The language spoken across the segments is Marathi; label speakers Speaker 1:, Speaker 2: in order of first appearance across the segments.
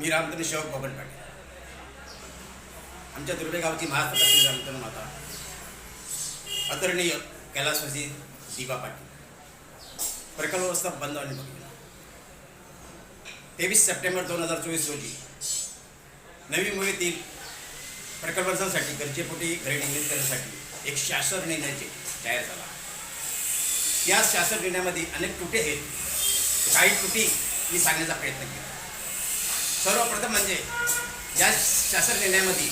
Speaker 1: मी रामचंद्र शेवक बबन पाटील. आमच्या दुर्बे गावची महाराष्ट्र तहसील माता. आदरणीय कैलासवासी दिवा पाटील. प्रकल्प व्यवस्था बंद आणि बघितला तेवीस सप्टेंबर दोन हजार चोवीस रोजी नवी मुंबईतील प्रकल्पांसाठी गरजेपोटी घरे निर्मित करण्यासाठी एक शासन निर्णय जाहीर झाला. या शासन निर्णयामध्ये अनेक तुटे आहेत. काही त्रुटी मी सांगण्याचा प्रयत्न केला. सर्वप्रथम म्हणजे या शासन निर्णयामध्ये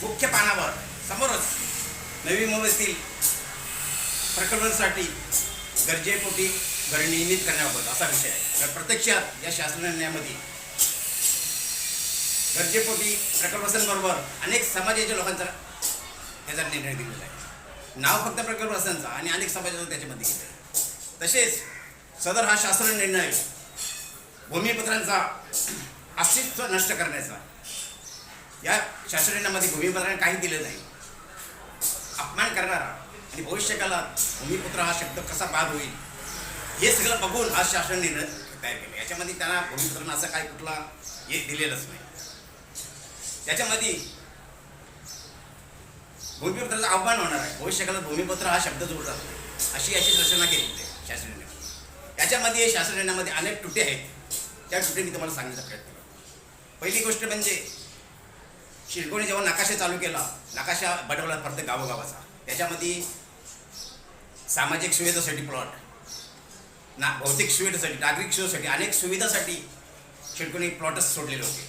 Speaker 1: मुख्य पानावर समोरच नवी मुंबईतील प्रकल्पांसाठी गरजेपोटी घर नियमित करण्याबाबत असा विषय आहे. तर प्रत्यक्षात या शासन निर्णयामध्ये गरजेपोटी प्रकल्पांबरोबर अनेक समाजाच्या लोकांचा त्याचा निर्णय दिलेला आहे. नाव फक्त प्रकल्पांचा आणि अनेक समाजाचं त्याच्यामध्ये घेतलं आहे. तसेच सदर हा शासन निर्णय भूमिपत्रांचा अस्तित्व नष्ट करण्याचा. या शास्त्रज्ञांमध्ये निर्णयामध्ये भूमिपत्राने काही दिलं नाही. अपमान करणारा आणि भविष्यकालात भूमिपुत्र हा शब्द कसा बाद होईल हे सगळं बघून आज शासन निर्णय तयार केले. याच्यामध्ये त्यांना भूमिपुत्रांना असं काही कुठला हे दिलेलंच नाही. त्याच्यामध्ये भूमिपुत्राचं आव्हान होणार आहे. भविष्यकालात भूमिपुत्र हा शब्द जोडला अशी याची रचना केली आहे याच्यामध्ये शास्त्रज्ञांमध्ये अनेक तुटे आहेत. त्या त्रुटी मी तुम्हाला सांगण्याचा प्रयत्न करतो. पहिली गोष्ट म्हणजे शिरकोणी जेव्हा नकाशा चालू केला नकाशा बनवला प्रत्येक गावोगावाचा. त्याच्यामध्ये सामाजिक सुविधेसाठी प्लॉट ना भौतिक सुविधेसाठी नागरिक सुविधेसाठी अनेक सुविधासाठी शिरकोणी प्लॉटच सोडलेले होते.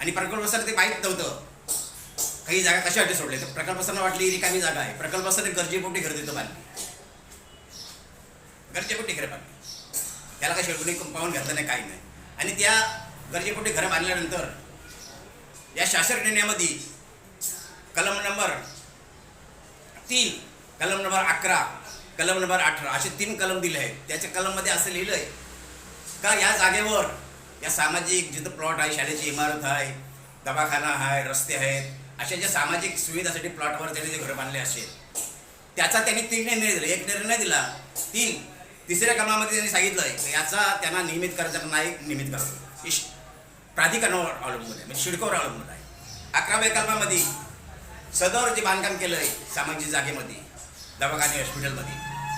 Speaker 1: आणि प्रकल्पसर ते माहीत नव्हतं. काही जागा कशासाठी सोडले तर प्रकल्पासांना वाटली रिकामी जागा आहे. प्रकल्पसर गरजेपोटी घर देतो बांधली. गरजेपोटी घर बांधली. त्याला काही शिरकोणी पाहून घातलं नाही काही नाही. आणि त्या गरजेपोटी घरं बांधल्यानंतर या शासन निर्णयामध्ये कलम नंबर तीन कलम नंबर अकरा कलम नंबर अठरा असे तीन कलम दिले आहेत. त्याच्या कलममध्ये असं लिहिलं आहे का या जागेवर या सामाजिक जिथं प्लॉट आहे शाळेची इमारत आहे दवाखाना आहे रस्ते आहेत अशा ज्या सामाजिक सुविधासाठी प्लॉटवर त्यांनी जे घरं बांधले असेल त्याचा त्यांनी तीन निर्णय दिले. एक निर्णय दिला तीन तिसऱ्या कलमामध्ये त्यांनी सांगितलं आहे याचा त्यांना नियमित करायचा नाही नियमित करायचं इश- प्राधिकरणावर अवलंबून आहे म्हणजे शिडकावर अवलंबून आहे. अकराव्या कलमामध्ये सदर जे बांधकाम केलं आहे सामाजिक जागेमध्ये दवाखाने हॉस्पिटलमध्ये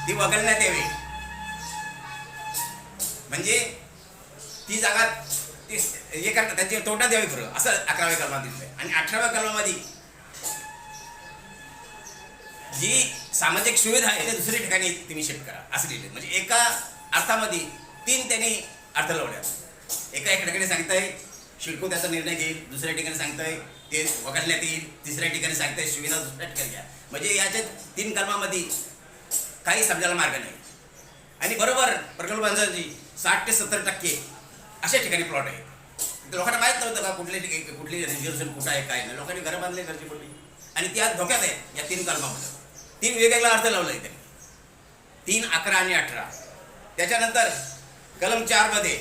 Speaker 1: ती वगळण्यात यावी. म्हणजे ती जागा ती हे करता त्याची तोटा द्यावी खरं असं अकराव्या कलमात दिसतंय. आणि अठराव्या कलमामध्ये जी सामाजिक सुविधा आहे ते दुसऱ्या ठिकाणी तुम्ही शिफ्ट करा. असं लिहिलं म्हणजे एका अर्थामध्ये तीन त्यांनी अर्थ लावल्या एका एका ठिकाणी सांगताय शिडको त्याचा निर्णय घेईल दुसऱ्या ठिकाणी सांगताय ते वगळण्यात येईल तिसऱ्या ठिकाणी सांगताय सुविधा दुसऱ्या ठिकाणी घ्या. म्हणजे याच्या तीन कलमामध्ये काही समजायला मार्ग नाही. आणि बरोबर प्रकल्पांची साठ ते सत्तर टक्के अशा ठिकाणी प्लॉट आहे. लोकांना माहीत नव्हतं का कुठले ठिकाणी कुठली रिझर्वेशन कुठं आहे काय नाही. लोकांनी घरं बांधले घरची पडली आणि त्या धोक्यात आहे या तीन कलमामध्ये. तीन वेगवेगळा अर्थ लावला आहे त्यांनी तीन अकरा आणि अठरा. त्याच्यानंतर कलम चारमध्ये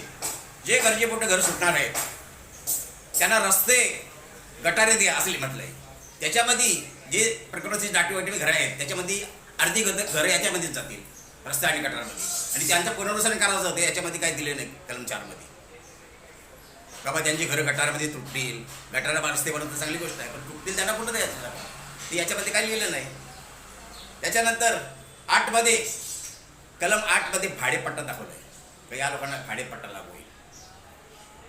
Speaker 1: जे गरजेपोटे घर सुटणार आहेत त्यांना रस्ते गटारे द्या असले म्हटलं आहे त्याच्यामध्ये जे प्रकरणाची दाटीवाटी घरं आहेत त्याच्यामध्ये अर्धी गद घरं याच्यामध्येच जातील रस्ते आणि गटारामध्ये. आणि त्यांचं पुनर्वसन करायचं होतं याच्यामध्ये काही दिले नाही कलम चारमध्ये बाबा त्यांची घरं गटारामध्ये तुटतील. गटारा रस्ते बनवतं चांगली गोष्ट आहे पण तुटतील त्यांना कुठं द्यायचं? ते याच्यामध्ये काही लिहिलं नाही. त्याच्यानंतर आठमध्ये कलम आठमध्ये भाडेपट्टा दाखवलं आहे तर या लोकांना भाडेपट्टा लागू होईल.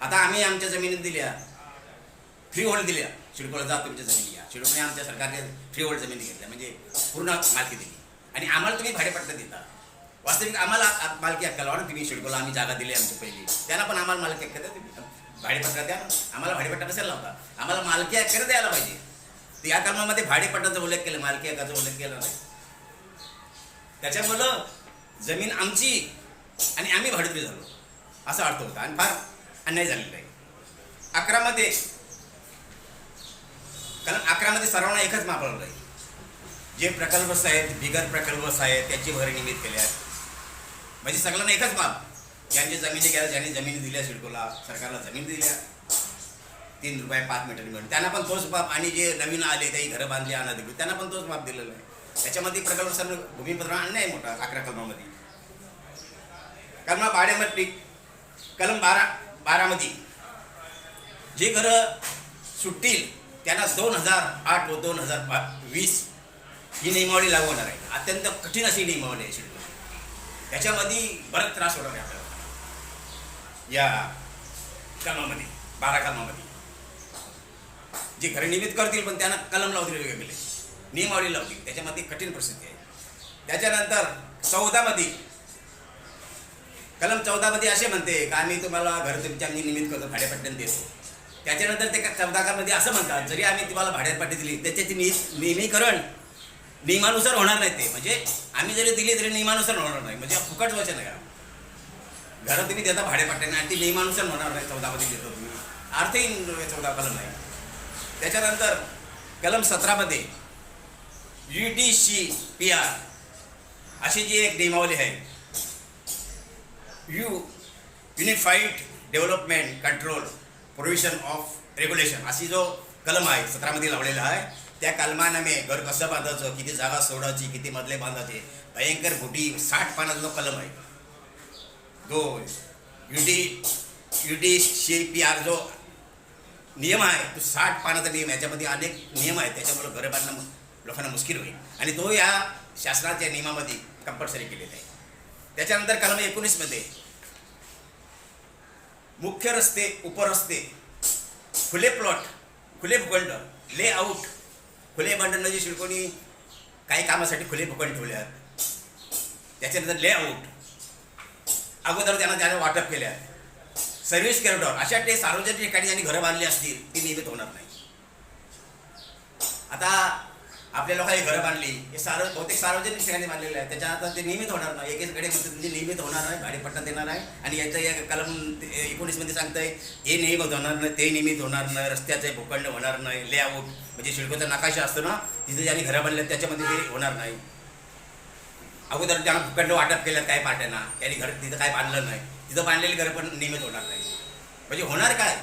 Speaker 1: आता आम्ही आमच्या जमिनीत दिल्या फ्री होल्ड दिल्या. शिडकोला जा तुमच्या जमिनी घ्या शिडकोने आमच्या सरकारने फ्री होल्ड जमिनी घेतल्या. म्हणजे पूर्ण मालकी दिली. आणि आम्हाला तुम्ही भाडेपट्टा देता. वास्तविक आम्हाला मालकी हक्काला लावा तुम्ही. शिडकोला आम्ही जागा दिली आमची पहिली. त्यांना पण आम्हाला मालकी हक्क द्या तुम्ही. भाडेपट्टा द्या आम्हाला भाडेपट्टा कशाला लावता? आम्हाला मालकी हक्क द्यायला पाहिजे. या कलमामध्ये भाडेपट्टाचा उल्लेख केला मालकी हक्काचा उल्लेख केला नाही. त्याच्यामुळं जमीन आमची आणि आम्ही भाडुत्री झालो. असा अर्थ होता. आणि फार अन्याय झालेला आहे. अकरामध्ये कारण अकरामध्ये सर्वांना एकच मापवलं आहे. जे प्रकल्पच आहेत बिगर प्रकल्पच आहेत त्याची भर निमित्त केल्या आहेत. म्हणजे सगळ्यांना एकच माप. ज्यांची जमिनी गेल्या ज्यांनी जमिनी दिल्या सिडकोला सरकारला जमीन दिल्या. तीन रुपये पाच मीटर मिळून. त्यांना पण तोच माप. आणि जे नवीन आले काही घरं बांधली अनाधिकृत त्यांना पण तोच माप दिलेला आहे. त्याच्यामध्ये प्रकल्प सर भूमिपत्र आहे मोठा अकरा कलमामध्ये. कलमा बारामध्ये कलम बारा बारामध्ये जे घरं सुटतील त्यांना दोन हजार आठ व दोन हजार पा वीस ही नियमावली लागू होणार आहे. अत्यंत कठीण अशी नियमावली आहे त्याच्यामध्ये बराच त्रास होणार आहे आपल्याला. या कलमामध्ये बारा कलमामध्ये. जे घरे नियमित करतील पण त्यांना कलम लावतील वेगवेगळे नियमावली लावली. त्याच्यामध्ये कठीण परिस्थिती आहे. त्याच्यानंतर चौदामध्ये कलम चौदामध्ये असे म्हणते का आम्ही तुम्हाला घर तुमच्या आम्ही नियमित करतो भाड्यापट्ट्याने देतो. त्याच्यानंतर ते चौदामध्ये असं म्हणतात जरी आम्ही तुम्हाला भाड्यापट्टी दिली त्याच्याचे नि नियमीकरण नियमानुसार होणार नाही ते. म्हणजे आम्ही जरी दिली तरी नियमानुसार होणार नाही. म्हणजे फुकट वचन आहे. घर तुम्ही देता भाड्यापट्ट्याने आणि ती नियमानुसार होणार नाही. चौदामध्ये देतो तुम्ही. अर्थहीन चौदा कलम नाही त्याच्यानंतर कलम सतरामध्ये U D C P R अशी जी एक नियमावली आहे. U unified development control provision of regulation. अशी जो कलम आहे सतरामध्ये लावलेला आहे त्या कलमानामे घर कसं बांधायचं किती जागा सोडायची किती मधले बांधायचे भयंकर मोठी साठ पानाचा जो कलम आहे जो U D U D C P R जो नियम आहे तो साठ पानाचा नियम याच्यामध्ये अनेक नियम आहेत त्याच्यामुळे घरं बांधणं लोकांना मुश्किल होईल. आणि तो या शासनाच्या नियमामध्ये कंपल्सरी केलेला आहे. त्याच्यानंतर कलम एकोणीसमध्ये मुख्य रस्ते उपरस्ते खुले प्लॉट खुले भूखंड लेआउट खुले बंडल म्हणजे शिल्कोनी काही कामासाठी खुले भूखंड ठेवले आहेत त्याच्यानंतर लेआउट अगोदर त्यांना त्याला वाटप केले आहे सर्व्हिस कॉरिडॉर अशा ते सार्वजनिक ठिकाणी ज्यांनी घरं बांधली असतील ती नियमित होणार नाही आता आपल्या लोकांनी घरं बांधली. हे सार्व बहुतेक सार्वजनिक ठिकाणी बांधलेलं आहे. त्याच्या आता ते नियमित होणार नाही. एकेचकडे म्हणतात म्हणजे नियमित होणार नाही. भाडेपट्टा देणार आहे आणि याचं या कलम एकोणीसमध्ये सांगतंय हे नियमित होणार नाही ते नियमित होणार नाही रस्त्याचे भूखंड होणार नाही लेआउट म्हणजे शिडकोचा नकाशा असतो ना तिथे ज्यांनी घरं बांधल्या त्याच्यामध्ये ते होणार नाही. अगोदर त्यांना भूखंड वाटप केलं काय पाट्यांना त्यांनी घर तिथं काय बांधलं नाही. तिथं बांधलेली घरं पण नियमित होणार नाही. म्हणजे होणार काय?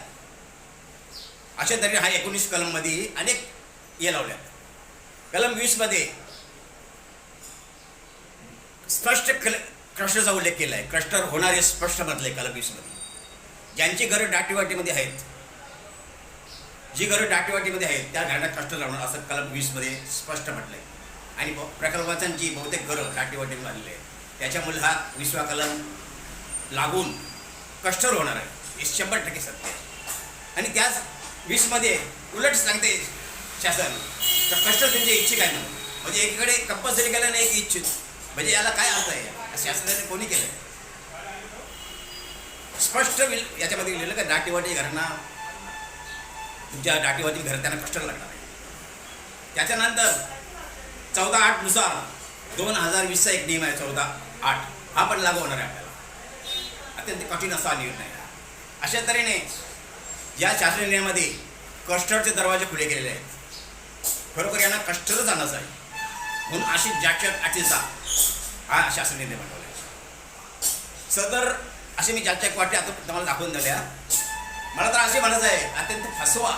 Speaker 1: अशा तऱ्हे हा एकोणीस कलममध्ये अनेक हे लावल्या कलम वीसमध्ये स्पष्ट कल क्लस्टरचा उल्लेख केला आहे क्रष्टर होणारे स्पष्ट म्हटले कलम वीसमध्ये ज्यांची घरं दाटीवाटीमध्ये आहेत जी घरं दाटीवाटीमध्ये आहेत त्या घरांना कष्ट लावणार असं कलम वीसमध्ये स्पष्ट म्हटलंय. आणि ब- बहुतेक घरं दाटीवाटीमध्ये आलेली आहेत त्याच्यामुळे हा विसवा कलम लागून कष्टर होणार आहे. हे शंभर टक्के सत्य आहे. आणि त्याच वीसमध्ये उलट सांगते शासन. तर कष्ट त्यांचे इच्छिक आहे म्हणून म्हणजे एकीकडे कंपल्सरी केलं नाही एक इच्छित. म्हणजे याला काय अर्थ आहे? शासनाने कोणी केलं स्पष्ट याच्यामध्ये लिहिलं का दाटीवाटी घरांना तुमच्या दाटीवाटी घर त्यांना कष्ट लागणार आहे. त्याच्यानंतर चौदा आठनुसार दोन हजार वीसचा एक नियम आहे चौदा आठ. हा पण लागू होणार आहे आपल्याला. अत्यंत कठीण असा निर्णय अशा तऱ्हेने या शासन निर्णयामध्ये कष्टचे दरवाजे खुले केलेले आहेत. खरोखर यांना कष्टच आणायचं आहे म्हणून अशी जाचक अटीचा हा शासन निर्णय बनवला. सदर असे मी जाचक वाटे आता तुम्हाला दाखवून दिल्या. मला तर असे म्हणायचं आहे अत्यंत फसवा.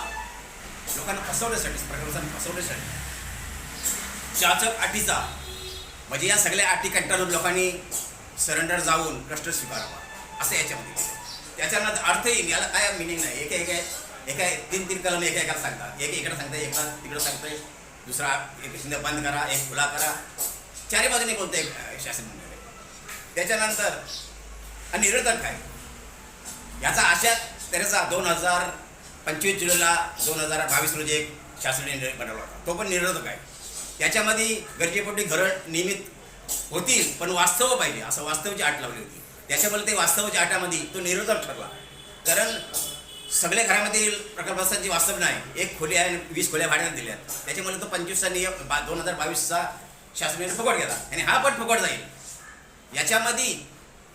Speaker 1: लोकांना फसवण्यासाठी प्रकल्पांना फसवण्यासाठी. जाचक अटीचा म्हणजे या सगळ्या अटी कंटाळून लोकांनी सरेंडर जाऊन कष्ट स्वीकारावा. असं याच्यामध्ये त्याच्यानं त्याच्यानंतर अर्थ येईल याला काय मिनिंग नाही. एक एक आहे एका तीन तीन कलम एका एकाला सांगतात. एक इकडे सांगताय एका तिकडे सांगताय. दुसरा एक शिंद बंद करा एक खुला करा. चारी बाजूने बोलतोय शासन मंडळ. त्याच्यानंतर आणि निरोधक काय? याचा आशा त्याचा दोन हजार पंचवीस जुलैला दोन हजार बावीस रोजी एक शासकीय निर्णय बनवला होता. तो पण निरोधक आहे. त्याच्यामध्ये गरजेपोटी घरं नियमित होतील पण वास्तव पाहिजे. असं वास्तवची आट लावली होती. त्याच्यामुळे ते वास्तवच्या आटामध्ये तो निरोधक ठरला. कारण सगळ्या घरामध्ये प्रकल्पांची वास्तव नाही एक खोली आहे आणि वीस खोल्या भाड्याने दिल्या त्याच्यामुळे तो पंचवीसचा बा दोन हजार बावीसचा शासनाने फुकट गेला आणि हा पण फुकट जाईल. याच्यामध्ये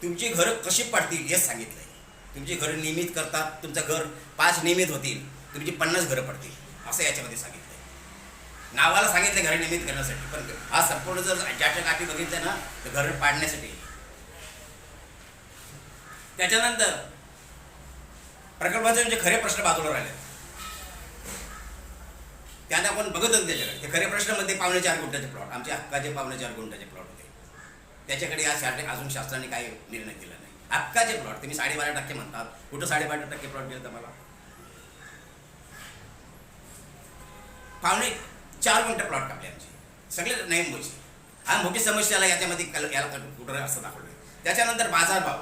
Speaker 1: तुमची घरं कशी पडतील हेच सांगितलं आहे तुमची घरं नियमित करतात तुमचं घर पाच नियमित होतील तुमची पन्नास घरं पडतील असं याच्यामध्ये सांगितलं आहे नावाला सांगितलं घरं नियमित करण्यासाठी पण हा संपूर्ण जर ज्याच्या काठी बघितलं ना तर घरं पाडण्यासाठी. त्याच्यानंतर प्रकल्पाचे म्हणजे खरे प्रश्न बाजूला राहिले. त्यांना आपण बघतच त्याच्याकडे. ते खरे प्रश्नामध्ये पावणे चार गुंठाचे प्लॉट आमचे हक्काचे पावणे चार गुंठाचे प्लॉट होते. त्याच्याकडे या शासनाने अजून शासनाने काही निर्णय दिला नाही. हक्काचे प्लॉट तुम्ही साडेबारा टक्के म्हणतात. कुठं साडेबारा टक्के प्लॉट दिलं तर मला पावणे चार गुंठे प्लॉट कापले आमचे. सगळे नाही मोजे हा मोठी समस्याला याच्यामध्ये कल याला कुठं असं दाखवलं त्याच्यानंतर बाजारभाव.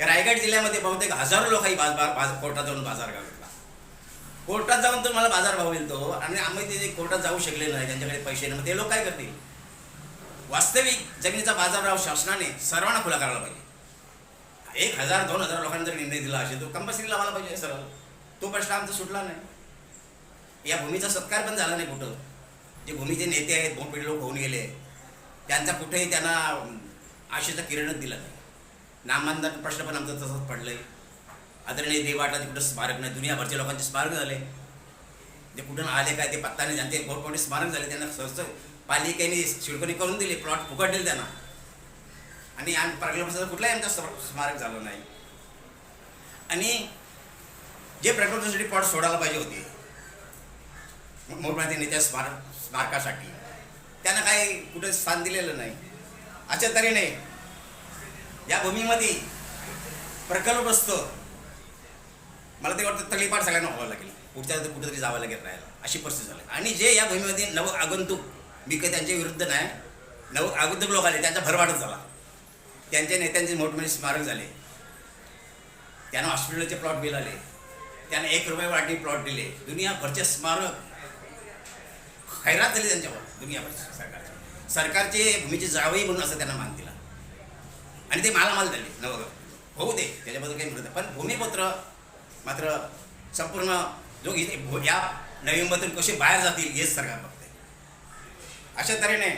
Speaker 1: या रायगड जिल्ह्यामध्ये बहुतेक हजारो लोकांनी बाजार बाजार कोर्टात जाऊन बाजार घेतला कोर्टात जाऊन तर मला बाजार भाव तो आणि आम्ही ते कोर्टात जाऊ शकले नाही त्यांच्याकडे पैसे नाही मग ते लोक काय करतील? वास्तविक जमिनीचा बाजारभाव शासनाने सर्वांना खुला करायला पाहिजे. एक हजार दोन हजार लोकांना जर निर्णय दिला असेल तो कंपल्सरी लावायला पाहिजे सर तो प्रश्न आमचा सुटला नाही. या भूमीचा सत्कार पण झाला नाही कुठं. जे भूमीचे नेते आहेत भूमिपीड लोक होऊन गेले. त्यांचा कुठेही त्यांना आशेचा किरणच दिला नाही. नामांतर प्रश्न पण आमचं तसंच पडलंय. आदरणीय देवाटा कुठं स्मारक नाही दुनियाभरच्या लोकांचे स्मारक झाले. जे कुठून आले काय ते पत्ता नाही त्यांचे मोठमोठे स्मारक झाले त्यांना सहज पालिकेने शिडकोनी करून दिले प्लॉट फुकट दिले त्यांना. आणि आम्ही प्रकल्पाचा कुठलाही आमचा स्मारक झालं नाही. आणि जे प्रकल्पासाठी प्लॉट सोडायला पाहिजे होते मोठमोठ्या नेत्या स्मारक स्मारकासाठी. त्यांना काही कुठे स्थान दिलेलं नाही. अशा तऱ्हेने या भूमीमध्ये प्रकल्प असतो. मला ते वाटतं तळीपाठ सगळ्यांना व्हावं लागेल. पुढच्या कुठेतरी जावं लागेल राहायला. अशी परिस्थिती झाली. आणि जे या भूमीमध्ये नव आगंतुक मी काही त्यांच्या विरुद्ध नाही. नव आगंतुक लोक आले त्यांचा भरवाटच झाला. त्यांच्या नेत्यांचे मोठमोठे स्मारक झाले. त्यांना हॉस्पिटलचे प्लॉट बिल आले त्यांना एक रुपये वाटी प्लॉट दिले. दुनियाभरचे स्मारक खैरात झाले त्यांच्यावर दुनियाभरचे सरकारचे. सरकारचे भूमीचे जावई म्हणून असं त्यांना मान दिला आणि ते मालामाल झाले. नवं होऊ दे त्याच्याबद्दल काही म्हणत पण भूमिपत्र मात्र संपूर्ण जो इथे या नवीनमधून कसे बाहेर जातील हेच सरकार बघते अशा तऱ्हेने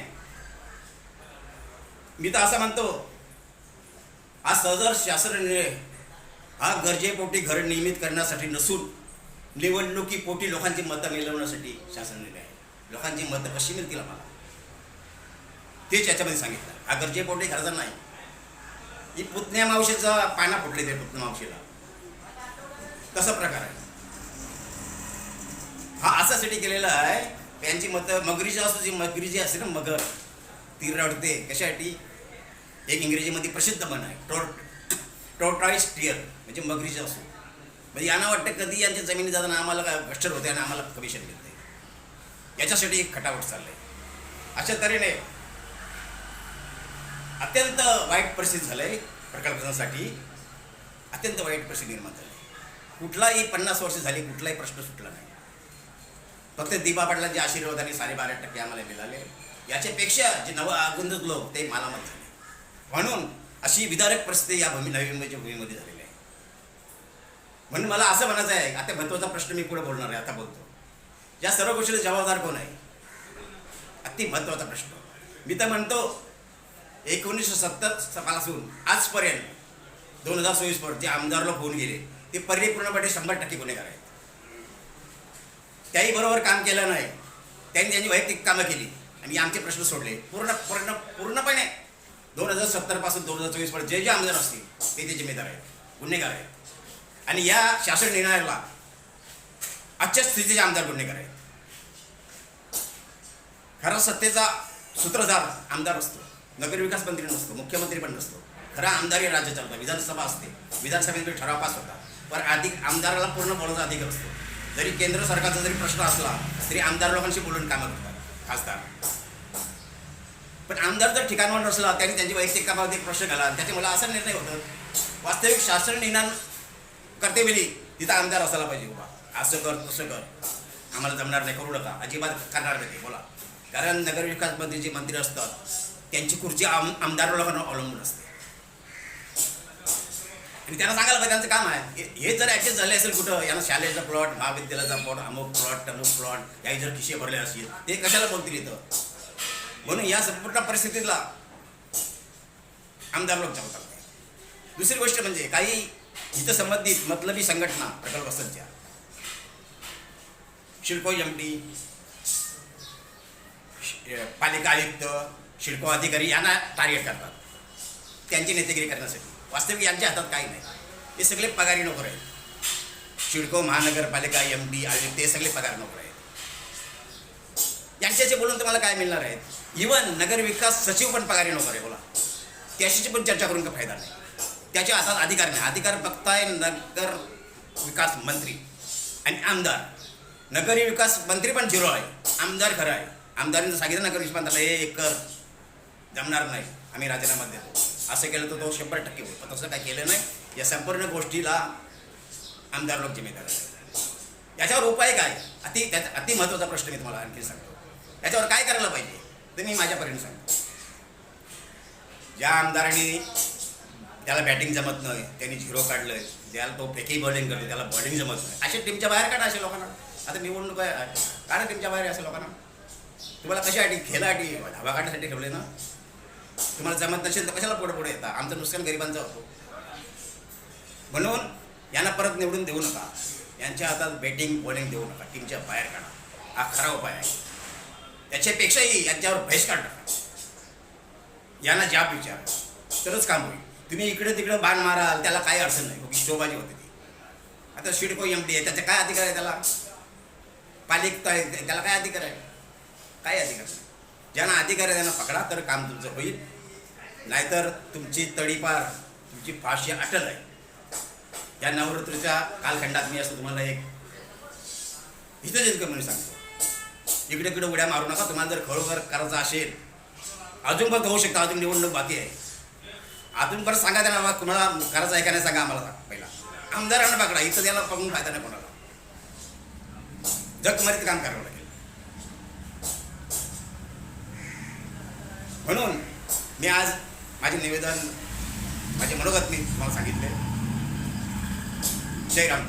Speaker 1: मी तर असं म्हणतो हा सदर शासन निर्णय हा गरजेपोटी घर नियमित करण्यासाठी नसून निवडणुकीपोटी लोकांची मतं मिळवण्यासाठी शासन निर्णय आहे. लोकांची मतं कशी मिळतील आम्हाला? तेच याच्यामध्ये सांगितलं. हा गरजेपोटी घराचा नाही. ही पुतण्या मावशीचा पाना फुटले ते पुतण्या मावशीला. तसा प्रकार आहे? हा असासाठी केलेला आहे त्यांची मतं मगरीची असतो जी मगरीची असते ना मगर ती रडते कशासाठी? एक इंग्रजीमध्ये प्रसिद्ध म्हण आहे टोर्ट टोटाईस टियर म्हणजे मगरीची असो. म्हणजे यांना वाटतं कधी यांच्या जमिनी जाताना आम्हाला काय कष्टर होते आणि आम्हाला कमिशन मिळते याच्यासाठी एक खटावट चाललं आहे अशा तऱ्हेने अत्यंत वाईट परिस्थिती झालंय प्रकल्पासाठी अत्यंत वाईट परिस्थिती निर्माण झाली. कुठलाही पन्नास वर्ष झाली कुठलाही प्रश्न सुटला नाही. फक्त दीपा पाटलांचे आशीर्वाद आणि साडेबारा टक्के आम्हाला मिळाले. याच्यापेक्षा जे नव आगुंतक लोक ते मालामाल झाले. म्हणून अशी विदारक परिस्थिती या भूमी नवी मुंबईच्या भूमीमध्ये झालेली आहे. म्हणून मला असं म्हणायचं आहे आता महत्त्वाचा प्रश्न मी पुढे बोलणार आहे आता बोलतो. या सर्व गोष्टीला जबाबदार कोण आहे? अति महत्त्वाचा प्रश्न. मी तर म्हणतो एकोणीसशे सत्तरपासून आजपर्यंत दोन हजार चोवीसपर्यंत जे आमदारला होऊन गेले ते परिपूर्णपणे शंभर टक्के गुन्हेगार आहेत. त्याही बरोबर काम केलं नाही. त्यांनी त्यांची वैयक्तिक कामं केली आणि आमचे प्रश्न सोडले. पूर्ण पूर्ण पूर्णपणे दोन हजार सत्तरपासून दोन हजार चोवीसपर्यंत जे जे आमदार असतील ते ते जिम्मेदार आहेत गुन्हेगार आहेत. आणि या शासन निर्णयाला आजच्या स्थितीचे आमदार गुन्हेगार आहेत. खरा सत्तेचा सूत्रधार आमदार असतो. नगरविकास मंत्री नसतो मुख्यमंत्री पण नसतो. खरा आमदारी राज्य होता विधानसभा असते. विधानसभेमध्ये ठराव पास होतात पण अधिक आमदाराला पूर्ण बोलण्याचा अधिकार असतो. जरी केंद्र सरकारचा जरी प्रश्न असला तरी आमदार लोकांशी बोलून कामं करतात खासदार. पण आमदार जर ठिकाणावर नसला त्यांनी त्यांची वैयक्तिक कामावरती प्रश्न घाला त्याचे मला असा निर्णय होतो वास्तविक शासन निर्णय करते वेळी तिथं आमदार असायला पाहिजे बाबा असं कर तसं कर. आम्हाला जमणार नाही करू नका. अजिबात करणार नाही ते बोला. कारण नगरविकास मंत्री जे मंत्री असतात त्यांची खुर्ची आम आमदार लोकांना अवलंबून असते. आणि त्यांना सांगायला पाहिजे त्यांचं काम आहे. हे- जर ॲडजस्ट झाले असेल कुठं यांना शालेचा प्लॉट महाविद्यालयाचा प्लॉट अमुक प्लॉट अमुक प्लॉट याही जर खिशे भरले असतील ते कशाला बोलतील इथं? म्हणून या संपूर्ण परिस्थितीला आमदार लोक जमतात दुसरी गोष्ट म्हणजे काही इथं संबंधित मतलबी संघटना प्रकल्पस्थांच्या शिडको एम टी पालिका आयुक्त शिडको अधिकारी यांना टार्गेट करतात. त्यांची नेतेगिरी करण्यासाठी. वास्तविक यांच्या हातात काही नाही. हे सगळे पगारी नोकर आहेत. शिडको महानगरपालिका एम डी आयुक्त हे सगळे पगार नोकर आहेत. यांच्याशी बोलून तुम्हाला काय मिळणार आहे? इवन नगर विकास सचिव पण पगारी नोकर आहे बोला. त्याशी पण चर्चा करून काही फायदा नाही. त्याच्या हातात अधिकार नाही. अधिकार बघताय नगर विकास मंत्री आणि आमदार. नगरी विकास मंत्री पण झिरो आहे. आमदार खरं आहे. आमदारांनी सांगितलं नगर विकास मंत्रालय हे एक कर. जमणार नाही आम्ही राजीनामा देतो. असं केलं तर तो शंभर टक्के होईल. पण तसं काय केलं नाही. या संपूर्ण गोष्टीला आमदार लोक जिम्मेदार आहेत. याच्यावर उपाय काय? अति त्याचा अति महत्त्वाचा प्रश्न मी तुम्हाला आणखी सांगतो. याच्यावर काय करायला पाहिजे? ते मी माझ्यापर्यंत सांगतो. ज्या आमदारांनी त्याला बॅटिंग जमत नाही त्यांनी झिरो काढलं ज्याला तो फेकी बॉलिंग करतो त्याला बॉलिंग जमत नाही. असे टीमच्या बाहेर काढा असे लोकांना. आता निवडणूक आहे. काढा टीमच्या बाहेर असे लोकांना? तुम्हाला कशासाठी खेळासाठी धावा काढण्यासाठी ठेवले ना? तुम्हाला जमत नसेल तर कशाला पुढे पुढे येता? आमचं नुकसान गरिबांचं होतो. म्हणून यांना परत निवडून देऊ नका. यांच्या हातात बॅटिंग बॉलिंग देऊ नका. टीमच्या बाहेर काढा. हा खरा उपाय आहे. त्याच्यापेक्षाही यांच्यावर बहिष्कार टाका यांना जाब विचार. तरच काम होईल. तुम्ही इकडे तिकडे बाण माराल त्याला काही अडचण नाही. उगी शोबाजी होते ती. आता शिडको एम डी आहे. त्याचा काय अधिकार आहे त्याला? पालिक त्याला काय अधिकार आहे? काय अधिकार नाही ज्यांना अधिकार आहे त्यांना पकडा तर काम तुमचं होईल. नाहीतर तुमची तडीपार तुमची फाशी अटल आहे. या नवरात्रीच्या कालखंडात मी असं तुम्हाला एक इथं जितकं म्हणून सांगतो. इकडे इकडे उड्या मारू नका. तुम्हाला जर खरोखर करायचं असेल अजून पण होऊ शकता. अजून निवडणूक बाकी आहे. अजून परत सांगा त्यांना तुम्हाला करायचं आहे का नाही सांगा आम्हाला. पहिला. आमदारांना पकडा. इथं त्याला पकडून फायदा नाही कोणाला. जगमरीत काम करावं लागेल. म्हणून मी आज माझे निवेदन माझे मनोगत मी तुम्हाला सांगितले. जय राम